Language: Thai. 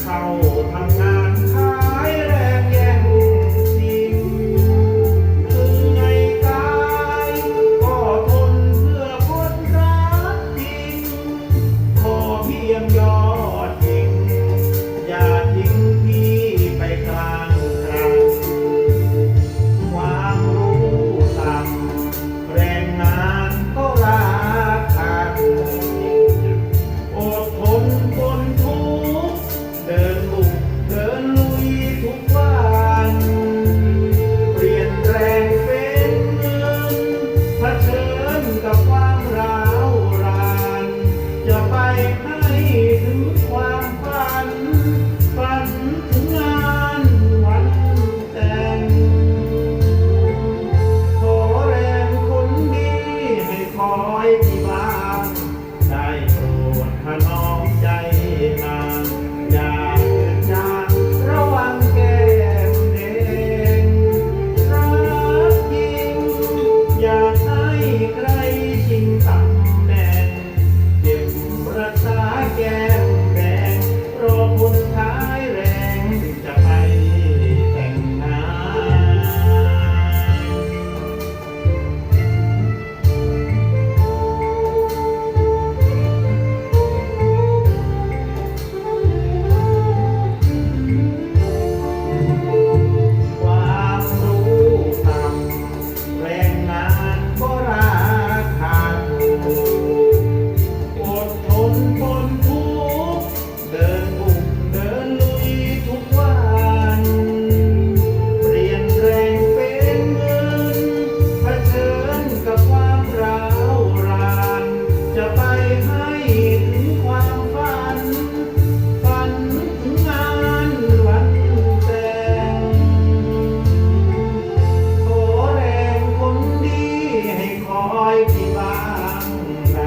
เข้าทำงาน อยที่บ้านได้โปรดถนองใจ ที่บ้านใน